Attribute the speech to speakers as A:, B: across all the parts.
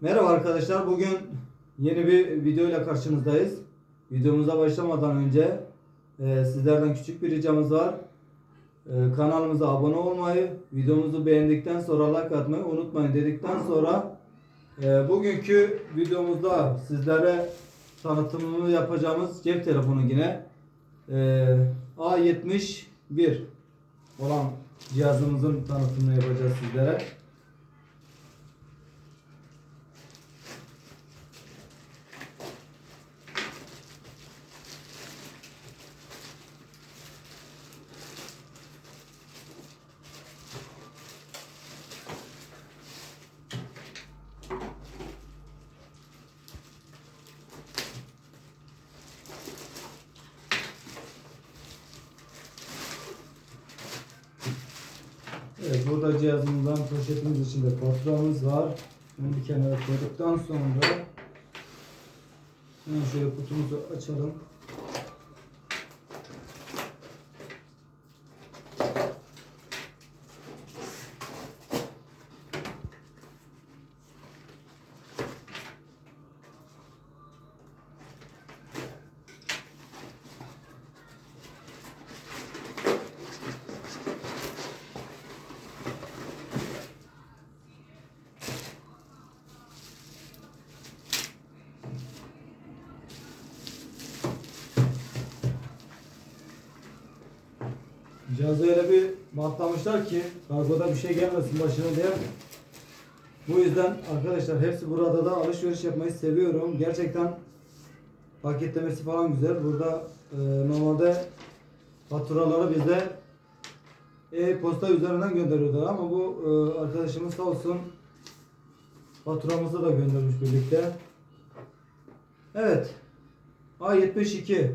A: Merhaba arkadaşlar. Bugün yeni bir video ile karşınızdayız. Videomuza başlamadan önce e, sizlerden küçük bir ricamız var. E, kanalımıza abone olmayı, videomuzu beğendikten sonra like atmayı unutmayın dedikten sonra e, bugünkü videomuzda sizlere tanıtımını yapacağımız cep telefonu yine e, A71 olan cihazımızın tanıtımını yapacağız sizlere. Burada cihazımızdan poşetimiz içinde faturamız var. Bunu kenara koyduktan sonra hemen şöyle kutumuzu açalım. Cihazı öyle bir bantlamışlar ki kargoda bir şey gelmesin başına diye. Bu yüzden arkadaşlar hepsi burada da alışveriş yapmayı seviyorum. Gerçekten paketlemesi falan güzel. Burada e, normalde faturaları bize e-posta üzerinden gönderiyorlar ama bu e, arkadaşımız sağ olsun faturamızı da göndermiş birlikte. Evet. A72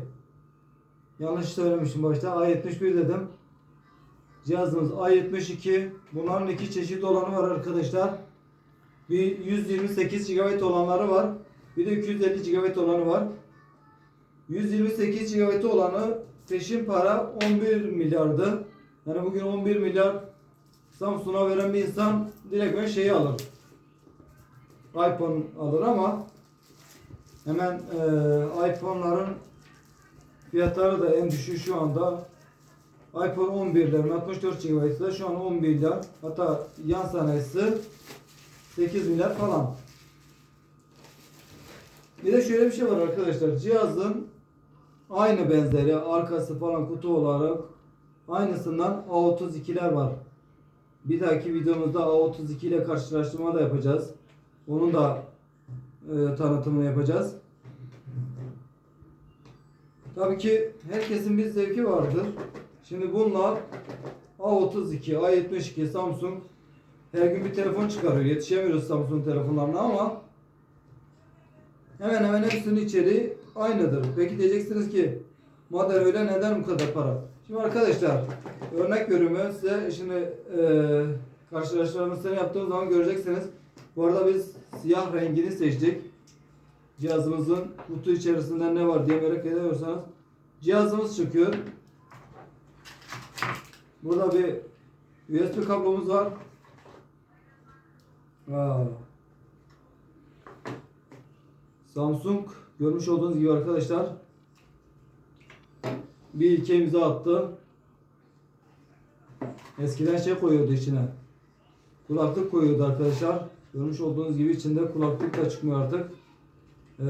A: Yanlış söylemişim başta. A71 dedim. Cihazımız A72. Bunların iki çeşit olanı var arkadaşlar. Bir 128 GB olanları var. Bir de 250 GB olanı var. 128 GB olanı peşin para 11 milyardı. Yani bugün 11 milyar Samsung'a veren bir insan direkt ben şeyi alır. iPhone alır ama hemen eee iPhone'ların Fiyatları da en düşüğü şu anda iPhone 11'lerin 64 GB'da şu an 10 milyar. Hatta yan sanayisi 8 milyar falan. Bir de şöyle bir şey var arkadaşlar. Cihazın aynı benzeri arkası falan kutu olarak aynısından A32'ler var. Bir dahaki videomuzda A32 ile karşılaştırma da yapacağız. Onun da e, tanıtımını yapacağız. Tabii ki herkesin bir zevki vardır. Şimdi bunlar A32, A72, Samsung her gün bir telefon çıkarıyor. Yetişemiyoruz Samsung telefonlarına ama hemen hemen hepsinin içeriği aynıdır. Peki diyeceksiniz ki madem öyle neden bu kadar para? Şimdi arkadaşlar örnek veriyorum size şimdi e, karşılaştırmasını yaptığım zaman göreceksiniz. Bu arada biz siyah rengini seçtik cihazımızın kutu içerisinde ne var diye merak ediyorsanız cihazımız çıkıyor. Burada bir USB kablomuz var. Aa. Samsung görmüş olduğunuz gibi arkadaşlar bir ilke imza attı. Eskiden şey koyuyordu içine. Kulaklık koyuyordu arkadaşlar. Görmüş olduğunuz gibi içinde kulaklık da çıkmıyor artık. Ee,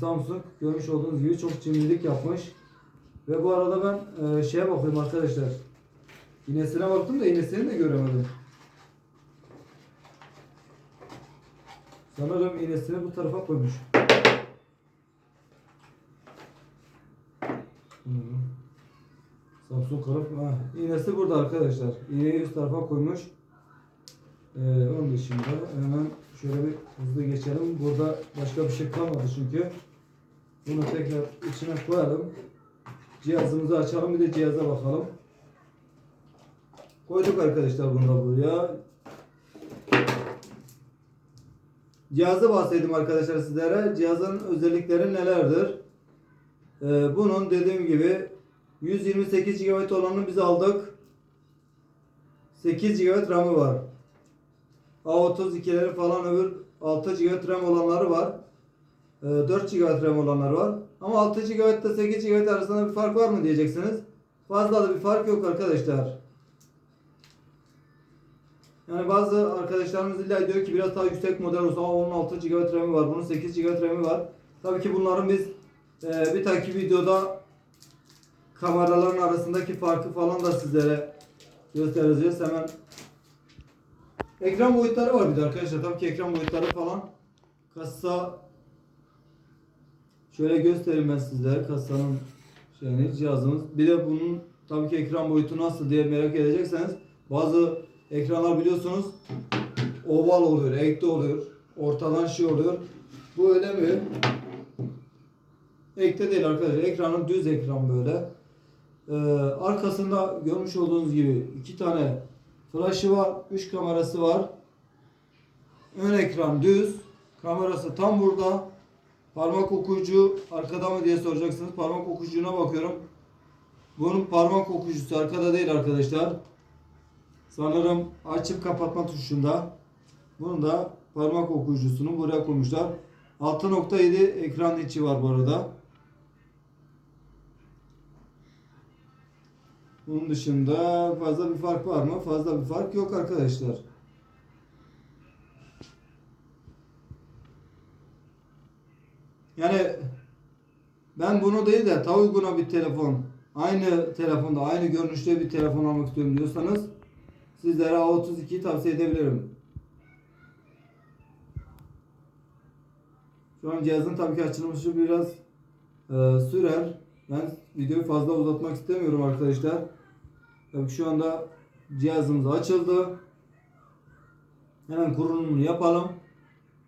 A: Samsung görmüş olduğunuz gibi çok cimrilik yapmış. Ve bu arada ben e, şeye bakıyorum arkadaşlar. İğnesine baktım da iğnesini de göremedim. Sanırım iğnesini bu tarafa koymuş. Hmm. Samsung kılıf. Ha, iğnesi burada arkadaşlar. İğneyi üst tarafa koymuş. Ee, onun dışında hemen şöyle bir hızlı geçelim. Burada başka bir şey kalmadı çünkü. Bunu tekrar içine koyalım. Cihazımızı açalım bir de cihaza bakalım. Koyduk arkadaşlar bunu da buraya. Cihazı bahsedeyim arkadaşlar sizlere. Cihazın özellikleri nelerdir? Ee, bunun dediğim gibi 128 GB olanını biz aldık. 8 GB RAM'ı var. A32'leri falan öbür 6 GB RAM olanları var. Ee, 4 GB RAM olanları var. Ama 6 GB ile 8 GB arasında bir fark var mı diyeceksiniz. Fazla da bir fark yok arkadaşlar. Yani bazı arkadaşlarımız illa diyor ki biraz daha yüksek model olsa "Aa, onun 6 GB RAM'i var, bunun 8 GB RAM'i var. Tabii ki bunların biz e, bir takip videoda kameraların arasındaki farkı falan da sizlere göstereceğiz. Hemen ekran boyutları var bir de arkadaşlar. Tabii ki ekran boyutları falan kasa şöyle göstereyim ben sizlere kasanın şeyini cihazımız. Bir de bunun tabii ki ekran boyutu nasıl diye merak edecekseniz bazı ekranlar biliyorsunuz oval oluyor, ekte oluyor, ortadan şey oluyor. Bu öyle mi? Ekte değil arkadaşlar. Ekranın düz ekran böyle. Ee, arkasında görmüş olduğunuz gibi iki tane flaşı var, üç kamerası var. Ön ekran düz, kamerası tam burada. Parmak okuyucu arkada mı diye soracaksınız. Parmak okuyucuna bakıyorum. Bunun parmak okuyucusu arkada değil arkadaşlar. Sanırım açıp kapatma tuşunda. Bunun da parmak okuyucusunu buraya koymuşlar. 6.7 ekran içi var bu arada. Bunun dışında fazla bir fark var mı? Fazla bir fark yok arkadaşlar. Yani ben bunu değil de ta uyguna bir telefon, aynı telefonda, aynı görünüşte bir telefon almak istiyorum diyorsanız sizlere A32'yi tavsiye edebilirim. Şu an cihazın tabii ki açılmışı biraz e, sürer. Ben videoyu fazla uzatmak istemiyorum arkadaşlar. Tabii şu anda cihazımız açıldı. Hemen kurulumunu yapalım.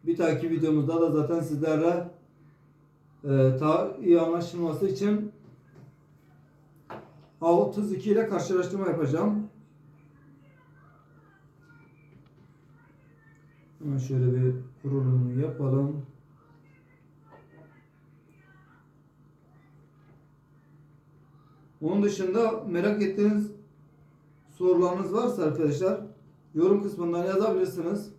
A: Bir dahaki videomuzda da zaten sizlerle e, daha iyi anlaşılması için A32 ile karşılaştırma yapacağım. Hemen şöyle bir kurulumunu yapalım. Onun dışında merak ettiğiniz sorularınız varsa arkadaşlar yorum kısmından yazabilirsiniz.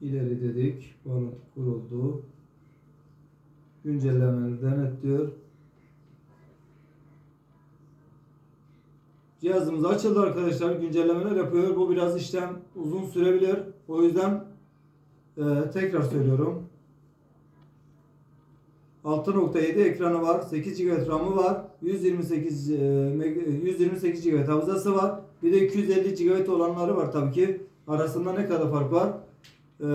A: İleri dedik. Bağlantı kuruldu. Güncellemeleri denetliyor. Cihazımız açıldı arkadaşlar. Güncellemeler yapıyor. Bu biraz işlem uzun sürebilir. O yüzden e, tekrar söylüyorum. 6.7 ekranı var. 8 GB RAM'ı var. 128 e, meg- 128 GB hafızası var. Bir de 250 GB olanları var tabii ki. Arasında ne kadar fark var? Ee,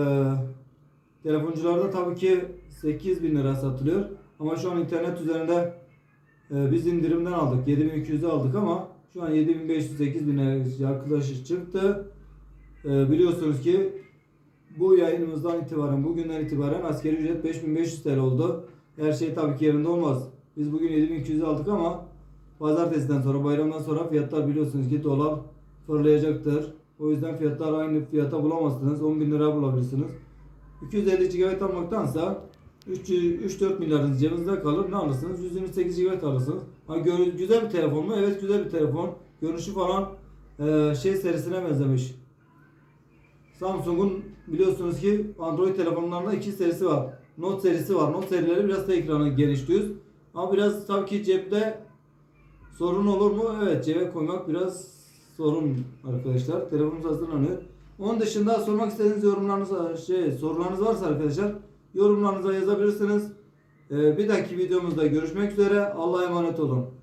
A: telefoncularda tabii ki 8000 lira satılıyor. Ama şu an internet üzerinde e, biz indirimden aldık. 7200'e aldık ama şu an 7500-8000 lira yaklaşık çıktı. Ee, biliyorsunuz ki bu yayınımızdan itibaren, bugünden itibaren askeri ücret 5500 TL oldu. Her şey tabii ki yerinde olmaz. Biz bugün 7200 aldık ama pazartesiden sonra, bayramdan sonra fiyatlar biliyorsunuz ki dolar fırlayacaktır. O yüzden fiyatlar aynı fiyata bulamazsınız. 10 bin lira bulabilirsiniz. 250 GB almaktansa 3-4 milyarınız cebinizde kalır. Ne alırsınız? 128 GB alırsınız. Ha, güzel bir telefon mu? Evet güzel bir telefon. Görünüşü falan e, şey serisine benzemiş. Samsung'un biliyorsunuz ki Android telefonlarında iki serisi var. Note serisi var. Note serileri biraz da ekranı geniş. Ama biraz tabii ki cepte sorun olur mu? Evet cebe koymak biraz sorun arkadaşlar. Telefonumuz hazırlanıyor. Onun dışında sormak istediğiniz yorumlarınız, şey, sorularınız varsa arkadaşlar yorumlarınıza yazabilirsiniz. Ee, bir dahaki videomuzda görüşmek üzere. Allah'a emanet olun.